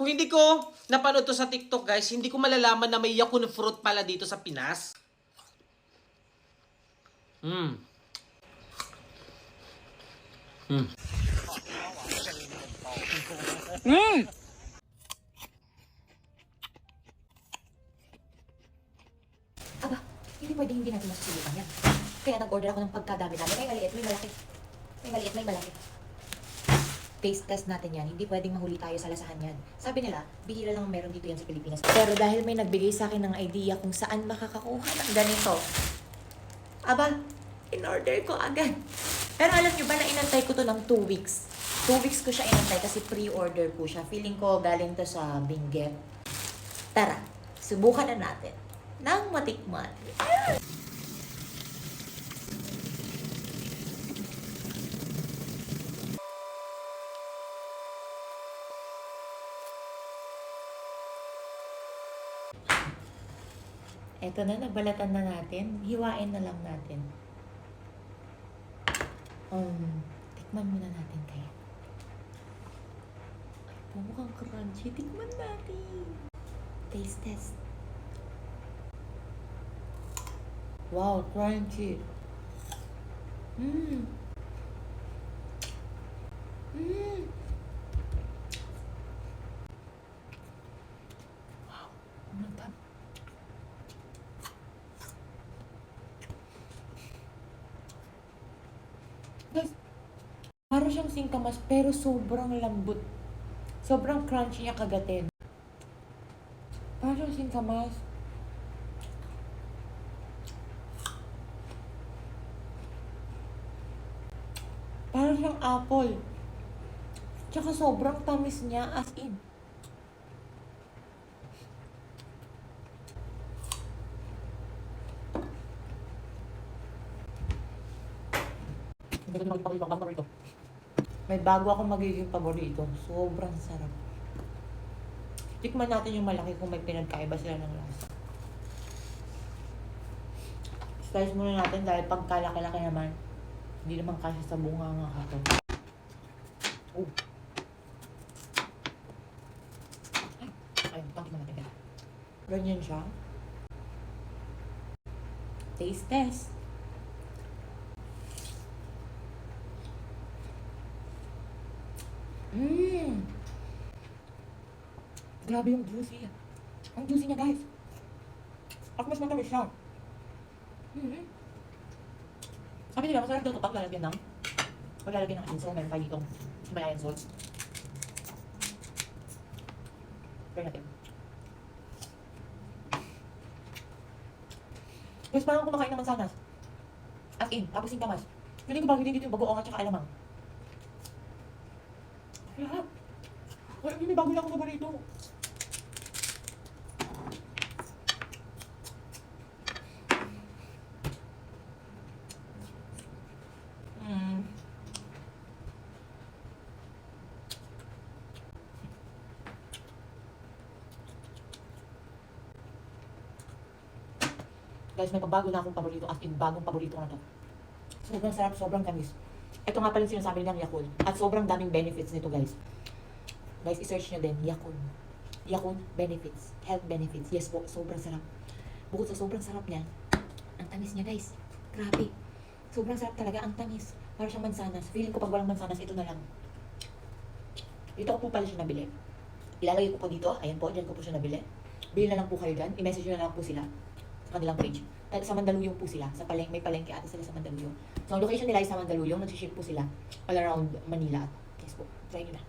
Kung hindi ko napanood to sa TikTok, guys, hindi ko malalaman na may yakun fruit pala dito sa Pinas. Mm. Mm. Mm! Aba, hindi pwede hindi natin masusubukan yan. Kaya nag-order ako ng pagkadami-dami. May maliit, may malaki. May maliit, may malaki. Taste test natin yan. Hindi pwedeng mahuli tayo sa lasahan yan. Sabi nila, bihira lang meron dito yan sa Pilipinas. Pero dahil may nagbigay sa akin ng idea kung saan makakakuha ng ganito, aba, in-order ko agad. Pero alam nyo ba na inantay ko to ng 2 weeks? 2 weeks ko siya inantay kasi pre-order po siya. Feeling ko galing to sa Benguet. Tara, subukan na natin ng matikman. Eto na, nabalatan na natin. Hiwain na lang natin. Um, tikman muna natin kaya. Ay, po, mukhang crunchy. Tikman natin. Taste test. Wow, crunchy. Mmm. Wow, ang lambot. Guys, para siyang singkamas pero sobrang lambot. Sobrang crunchy niya kagatin. Para siyang singkamas. Para siyang apple. Tsaka sobrang tamis niya as in. Hindi ko magpapalit ang paborito. May bago akong magiging paborito. Sobrang sarap. Tikman natin yung malaki kung may pinagkaiba sila ng lasa. Slice muna natin dahil pagkalaki-laki naman, hindi naman kasi sa bunga nga ako. Oh. Ay, pangit naman natin. Ganyan siya. Taste test. Mmm! Grabe yung juicy. Ang juicy niya, guys. At mas matamis siya. Mm-hmm. Sabi nila, masarap daw ito pag lalagyan ng pag lalagyan ng insol, meron tayo ditong Himalayan salt. Try natin. Guys, parang kumakain ng mansanas. As in, tapos yung kamas. Feeling ko bagay din dito yung bagoong at saka alamang. Lahat. Wala, may bago na akong paborito. Mm. Guys, may pagbago na akong paborito. As in, bagong paborito na to. Sobrang sarap, sobrang tamis. Ito nga pala yung sinasabi nilang Yakult. At sobrang daming benefits nito, guys. Guys, isearch nyo din, Yakult. Yakult benefits. Health benefits. Yes po, sobrang sarap. Bukod sa sobrang sarap niya, ang tamis niya, guys. Grabe. Sobrang sarap talaga, ang tamis. Para siyang mansanas. Feeling ko pag walang mansanas, ito na lang. Dito ko po pala siya nabili. Ilalagay ko po dito. Ayan po, dyan ko po siya nabili. Bili na lang po kayo dyan. I-message nyo na lang po sila sa kanilang page. Sa Mandaluyong po sila. Sa paleng, may palengke ata sila sa Mandaluyong. So, ang location nila ay sa Mandaluyong. Nagsiship po sila all around Manila. Yes po. Try nyo na.